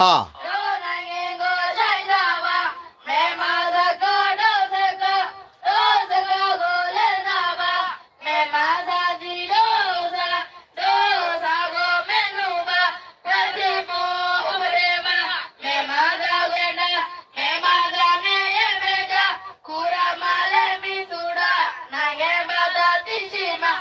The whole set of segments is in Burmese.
ဟာတို့နိုင်ငံကိုဆိုင်တာပါမဲမာစကားတို့စကားတို့စကားကိုလည်းနာပါမဲမာစာစီတို့စကားတို့စာကိုမင်းတို့ပါပြည့်စုံဖို့ဥပဒေမှာမဲမာစာကလည်းမဲမာစာနဲ့ရဲ့မေကြခုရမလည်းပြီးသူတာနိုင်ငံဘာသာသိရှိမှာ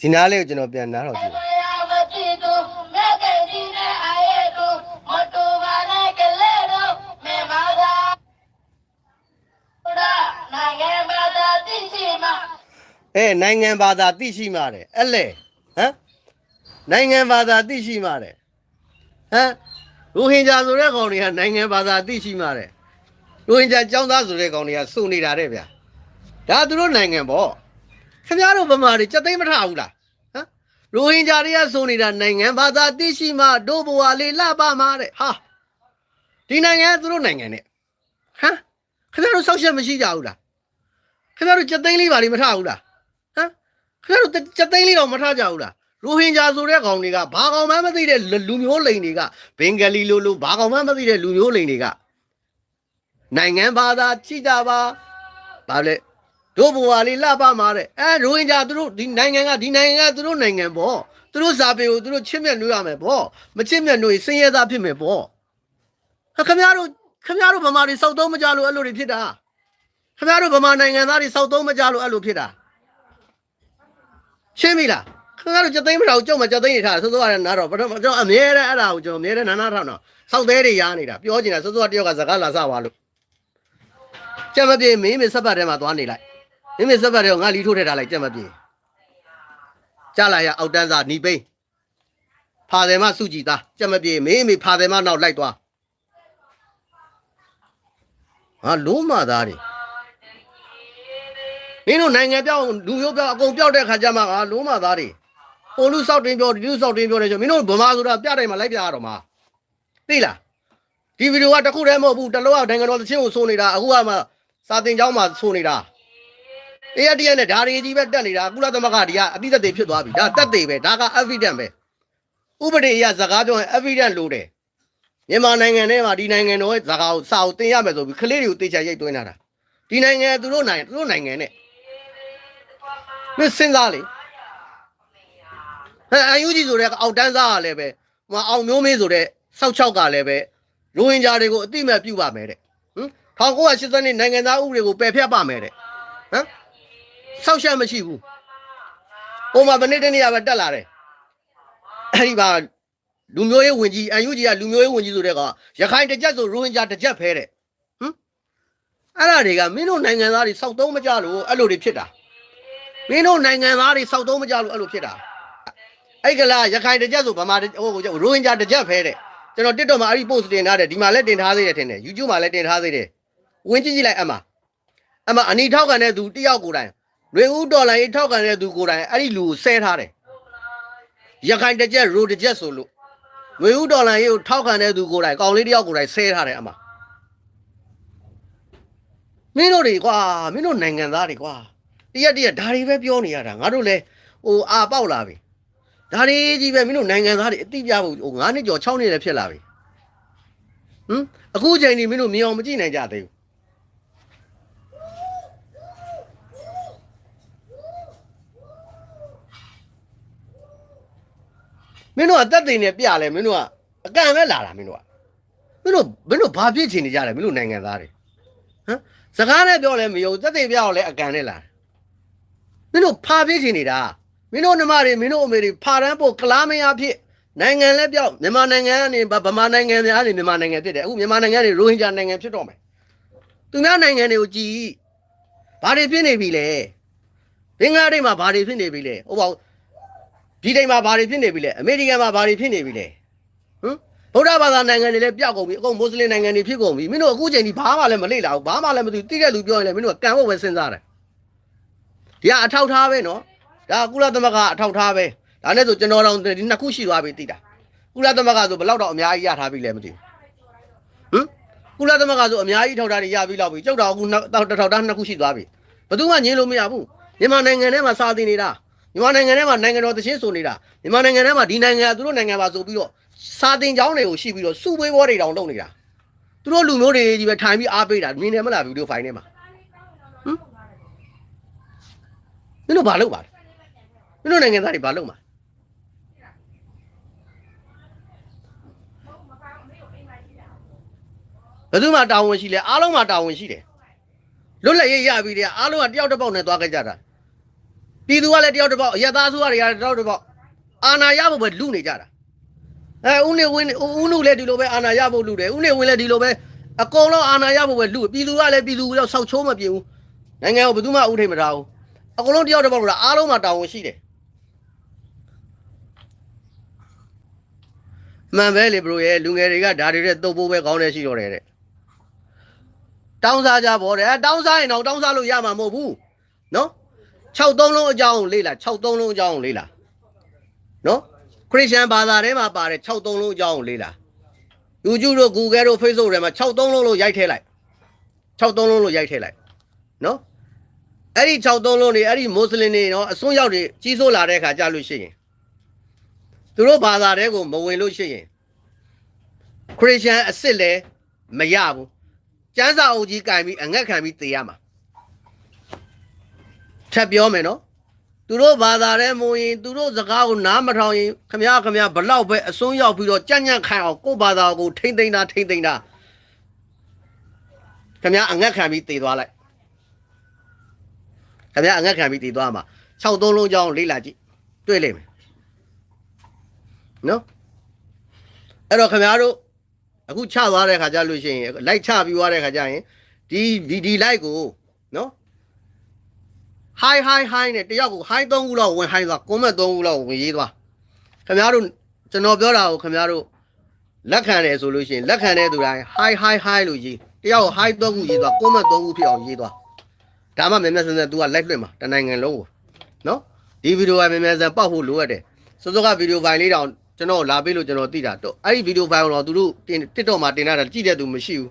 ဒီနားလေးကိုကျွန်တော်ပြန်နားထောင်ကြည့်ပရမတိသူမြတ်ကကြီးနဲ့အရဲ့ကိုမတူပါနဲ့ကလေးတော့မေမာသာနိုင်ငံဘာသာသိရှိမှာအဲနိုင်ငံဘာသာသိရှိမှတယ်အဲ့လေဟမ်နိုင်ငံဘာသာသိရှိမှတယ်ဟမ်ရိုဟင်ဂျာဆိုတဲ့ကောင်တွေကနိုင်ငံဘာသာသိရှိမှတယ်ရိုဟင်ဂျာចောင်းသားဆိုတဲ့ကောင်တွေကစုနေတာတဲ့ဗျာဒါသူတို့နိုင်ငံပေါ့ ခင်ဗျားတို့ဗမာတွေစက်သိမ်းမထဘူးလားဟမ်ရိုဟင်ဂျာတွေကစုနေတာနိုင်ငံဘာသာသိရှိမှတို့ဘဝလေးလှပမှာတဲ့ဟာဒီနိုင်ငံကသူတို့နိုင်ငံနဲ့ဟမ်ခင်ဗျားတို့ဆောက်ရှက်မရှိကြဘူးလားခင်ဗျားတို့စက်သိမ်းလေးပါလိမထဘူးလားဟမ်ခင်ဗျားတို့စက်သိန်းလေးတော့မထားကြဘူးလားရိုဟင်ဂျာဆိုတဲ့ကောင်တွေကဘာကောင်မှမသိတဲ့လူလူမျိုးလိန်တွေကဘင်္ဂလီလိုလိုဘာကောင်မှမသိတဲ့လူမျိုးလိန်တွေကနိုင်ငံဘာသာကြည့်ကြပါဘာလဲ တို့ဘဝလေးလှပမှာတဲ့အဲရိုဟင်ဂျာသူတို့ဒီနိုင်ငံကဒီနိုင်ငံကသူတို့နိုင်ငံပေါ့သူတို့စာပေကိုသူတို့ချစ်မြတ်နှွေးရမယ်ပေါ့မချစ်မြတ်နှွေးစင်ရဲသားဖြစ်မယ်ပေါ့ဟာခင်ဗျားတို့ခင်ဗျားတို့ဗမာတွေစောက်သုံးမကြလို့အဲ့လိုတွေဖြစ်တာခင်ဗျားတို့ဗမာနိုင်ငံသားတွေစောက်သုံးမကြလို့အဲ့လိုဖြစ်တာရှင်းပြီလားခင်ဗျားတို့ကြက်သိမ်းမတော်ကြုံမကြက်သိမ်းနေထားစောစောကလည်းနားတော့ပထမကျွန်တော်အမြဲတမ်းအဲ့ဒါကိုကျွန်တော်အမြဲတမ်းနာနာထောင်တော့စောက်သေးတွေရားနေတာပြောချင်တာစောစောကတယောက်ကစကားလာစပါလို့ကြက်မပြေမင်းမဆက်ပတ်ထဲမှာသွားနေလိုက် မင်းမဆက်ပတ်ထဲကိုငါလီထိုးထည့်ထားလိုက်ကြက်မပြေကြလာရအောက်တန်းစားหนีပိန်းဖာတယ်မစုကြည်သားကြက်မပြေမင်းမေဖာတယ်မနောက်လိုက်သွားဟာလုံးမသားတွေမင်းတို့နိုင်ငံပြောင်းလူမျိုးပြောင်းအကုန်ပြောက်တဲ့ခါကျမှငါလုံးမသားတွေဟိုလူစောက်တင်ပြောဒီလူစောက်တင်ပြောနေဆိုမင်းတို့ဗမာဆိုတာပြတိုင်းမှာလိုက်ပြရတော့မှာသိလားဒီဗီဒီယိုကတစ်ခုတည်းမဟုတ်ဘူးတစ်လုံးအောင်နိုင်ငံတော်သချင်းကိုဆိုနေတာအခုကမှစာတင်ကျောင်းမှာဆိုနေတာ အေးရတည်းနဲ့ဓာရီကြီးပဲတက်နေတာကုလသမဂ္ဂဒီကအတိတ်တွေဖြစ်သွားပြီဒါတက်တွေပဲဒါက evidence ပဲဥပဒေအရဇကားပြောရင် evidence လို့တယ်မြန်မာနိုင်ငံထဲမှာဒီနိုင်ငံတော်ရဲ့ဇကားကိုစာအုပ်တင်ရမယ်ဆိုပြီးကလေးတွေကိုတေချာရိတ်သွင်းတာဒီနိုင်ငံသူတို့နိုင်ငံသူတို့နိုင်ငံနဲ့မင်းစဉ်းစားလေအဲအယူကြီးဆိုတဲ့အောက်တန်းစားကလည်းပဲဟိုအောင်မျိုးမေးဆိုတဲ့စောက်ချောက်ကလည်းပဲရိုဟင်ဂျာတွေကိုအတိမဲ့ပြုတ်ပါမယ်တဲ့ဟမ်1980နှစ်နိုင်ငံသားဥပဒေကိုပယ်ဖျက်ပါမယ်တဲ့ဟမ် စောက်ရှက်မရှိဘူးဟိုမှာဗနေ့တနေ့ကပဲတက်လာတယ်အဲ့ဒီပါလူမျိုးရေးဝင်ကြီးအယူကြီးကလူမျိုးရေးဝင်ကြီးဆိုတဲ့ကောင်ရခိုင်တစ်ကြက်ဆိုရိုဟင်ဂျာတစ်ကြက်ဖဲတဲ့ဟမ်အဲ့ဒါတွေကမင်းတို့နိုင်ငံသားတွေစောက်သုံးမကြလို့အဲ့လိုတွေဖြစ်တာမင်းတို့နိုင်ငံသားတွေစောက်သုံးမကြလို့အဲ့လိုဖြစ်တာအဲ့ကလားရခိုင်တကြက်ဆိုဗမာတဟိုရိုဟင်ဂျာတကြက်ဖဲတဲ့ကျွန်တော် TikTok မှာအဲ့ဒီ post တင်ထားတယ်ဒီမှာလည်းတင်ထားသေးတယ်ထင်တယ် YouTube မှာလည်းတင်ထားသေးတယ်ဝင်ကြည့်ကြည့်လိုက်အမအမအနီထောက်ကန်တဲ့သူတယောက်ကိုယ်တိုင် လွေဦးဒေါ်လာရေးထောက်ကန်တဲ့သူကိုယ်တိုင်အဲ့ဒီလူကိုဆဲထားတယ်ရခိုင်တကြက်ရိုတကြက်ဆိုလို့လွေဦးဒေါ်လာရေးကိုထောက်ကန်တဲ့သူကိုယ်တိုင်ကောင်လေးတယောက်ကိုယ်တိုင်ဆဲထားတယ်အမမင်းတို့တွေကွာမင်းတို့နိုင်ငံသားတွေကွာတရက်တရက်ဒါတွေပဲပြောနေရတာငါတို့လည်းဟိုအာပေါက်လာပြီဒါတွေကြီးပဲမင်းတို့နိုင်ငံသားတွေအတိပြဖို့ဟို9နှစ်ကျော်6နှစ်လည်းဖြစ်လာပြီဟမ်အခုချိန်ဒီမင်းတို့မြင်အောင်မကြည့်နိုင်ကြသေးဘူး မင်းတို့အသက်သိနေပြလဲမင်းတို့ကအကန့်ပဲလာတာမင်းတို့ကမင်းတို့မင်းတို့ဘာဖြစ်ချင်နေကြလဲမင်းတို့နိုင်ငံသားတွေဟမ်စကားနဲ့ပြောလဲမယုံသက်သိပြအောင်လဲအကန့်နဲ့လာတယ်မင်းတို့ဖာပြစ်ချင်နေတာမင်းတို့နှမတွေမင်းတို့အမေတွေဖာရန်ဖို့ကလားမရဖြစ်နိုင်ငံလဲပြောက်မြန်မာနိုင်ငံကနေဗမာနိုင်ငံများနေမြန်မာနိုင်ငံဖြစ်တယ်အခုမြန်မာနိုင်ငံနေရိုဟင်ဂျာနိုင်ငံဖြစ်တော့မယ်သူများနိုင်ငံတွေကိုကြည်ဘာတွေဖြစ်နေပြီလဲဘင်္ဂလားဒေ့ရှ်မှာဘာတွေဖြစ်နေပြီလဲဟိုပေါ့ ဒီတိုင်းမှာဘာတွေဖြစ်နေပြီလဲအမေရိကန်မှာဘာတွေဖြစ်နေပြီလဲဟမ်ဗုဒ္ဓဘာသာနိုင်ငံတွေလည်းပြောက်ကုန်ပြီအကုန်မွတ်စလင်နိုင်ငံတွေဖြစ်ကုန်ပြီမင်းတို့အခုချိန်ဒီဘာမှလည်းမလေ့လာဘူးဘာမှလည်းမသိဘူးတိတဲ့လူပြောရင်လည်းမင်းတို့ကကံဖို့ပဲစဉ်းစားတယ်ဒီကအထောက်ထားပဲနော်ဒါကုလသမဂ္ဂအထောက်ထားပဲဒါနဲ့ဆိုကျွန်တော်တော့ဒီနှစ်ခုရှိသွားပြီသိတာကုလသမဂ္ဂဆိုဘယ်လောက်တော့အများကြီးရထားပြီလဲမသိဘူးဟမ်ကုလသမဂ္ဂဆိုအများကြီးထောက်ထားတွေရပြီလောက်ပြီကြောက်တော့အခုနောက်ထောက်ထားနှစ်ခုရှိသွားပြီဘယ်သူမှညင်းလို့မရဘူးမြန်မာနိုင်ငံထဲမှာစာတင်နေတာ မြန်မာနိုင်ငံထဲမှာနိုင်ငံတော်တချင်းဆိုနေတာမြန်မာနိုင်ငံထဲမှာဒီနိုင်ငံကသူတို့နိုင်ငံပါဆိုပြီးတော့စာတင်ကျောင်းတွေကိုရှိပြီးတော့စုဝေးပွဲတွေတောင်လုပ်နေတာသူတို့လူမျိုးတွေကြီးပဲထိုင်ပြီးအားပေးတာမြင်တယ်မလားဗီဒီယိုဖိုင်ထဲမှာမင်းတို့ဘာလုပ်ပါလဲမင်းတို့နိုင်ငံသားတွေဘာလုပ်မှာဘယ်သူမှတာဝန်ရှိလဲအားလုံးမှတာဝန်ရှိတယ်လွတ်လပ်ရေးရပြီးတဲ့အားလုံးကတယောက်တစ်ပေါက်နဲ့သွားခဲ့ကြတာ ပြည်သူကလည်းတယောက်တစ်ပေါက်အရက်သားစုကတွေကလည်းတယောက်တစ်ပေါက်အာဏာရဖို့ပဲလူနေကြတာအဲဦးနေဝင်းဦးနုလည်းဒီလိုပဲအာဏာရဖို့လူတယ်ဦးနေဝင်းလည်းဒီလိုပဲအကုန်လုံးအာဏာရဖို့ပဲလူပြည်သူကလည်းပြည်သူရောက်ဆောက်ချိုးမပြေဘူးနိုင်ငံကိုဘယ်သူမှဥထိတ်မထားဘူးအကုန်လုံးတယောက်တစ်ပေါက်လို့အားလုံးမှာတာဝန်ရှိတယ်မှန်ပဲလေဘရိုရဲ့လူငယ်တွေကဓာတ်တွေတဲ့တုပ်ဖို့ပဲကောင်းတယ်ရှိတော့တယ်တဲ့တောင်းစားကြပါတဲ့အဲတောင်းစားရင်တော့တောင်းစားလို့ရမှာမဟုတ်ဘူးနော် 63လုံးအကြောင်းလေးလား63လုံးအကြောင်းလေးလားနော်ခရစ်ယာန်ဘာသာထဲမှာပါတယ်63လုံးအကြောင်းလေးလား YouTube တို့ Google တို့ Facebook တွေမှာ63လုံးလို့ရိုက်ထည့်လိုက်63လုံးလို့ရိုက်ထည့်လိုက်နော်အဲ့ဒီ63လုံးတွေအဲ့ဒီမွတ်စလင်တွေနော်အစွန်းရောက်တွေကြီးစိုးလာတဲ့အခါကြာလို့ရှိရင်သူတို့ဘာသာတွေကိုမဝင်လို့ရှိရင်ခရစ်ယာန်အစ်စ်လည်းမရဘူးကျမ်းစာအုပ်ကြီးကင်ပြီးအငတ်ခံပြီးသေရမှာ ထပ်ပြောမယ်နော်သူတို့ဘာသာတဲ့မဝင်သူတို့စကားကိုနားမထောင်ရင်ခမရခမရဘလောက်ပဲအစွန်းရောက်ပြီးတော့ကြံ့ကြံ့ခံအောင်ကိုယ့်ဘာသာကိုထိမ့်သိမ့်တာထိမ့်သိမ့်တာခမရအငတ်ခံပြီးသေသွားလိုက်ခင်ဗျာအငတ်ခံပြီးတည်သွားမှာ6သုံးလုံးကြောင်းလေးလာကြည့်တွေ့လိမ့်မယ်နော်အဲ့တော့ခင်ဗျားတို့အခုချသွားတဲ့ခါကျလို့ရှိရင်လိုက်ချပြီးသွားတဲ့ခါကျရင်ဒီဒီဒီလိုက်ကိုနော် high high high နဲ့တယောက်ကို high 3ခုလောက်ဝင် high သွား comment 3ခုလောက်ဝင်ရေးသွားခင်ဗျားတို့ကျွန်တော်ပြောတာကိုခင်ဗျားတို့လက်ခံတယ်ဆိုလို့ရှိရင်လက်ခံတဲ့သူတိုင်း high high high လို့ရေးတယောက်ကို high 3ခုရေးသွား comment 3ခုဖြစ်အောင်ရေးသွားဒါမှမြန်မြန်ဆန်ဆန် तू က live လွှင့်မှာတနိုင်ငံလုံးကိုနော်ဒီဗီဒီယိုကမြန်မြန်ဆန်ပောက်ဖို့လိုရတယ်စောစောကဗီဒီယိုဖိုင်လေးတောင်ကျွန်တော်လာပေးလို့ကျွန်တော်သိတာတော့အဲ့ဒီဗီဒီယိုဖိုင်ကိုတော့သူတို့တင် TikTok မှာတင်ထားတာကြည့်တဲ့သူမရှိဘူး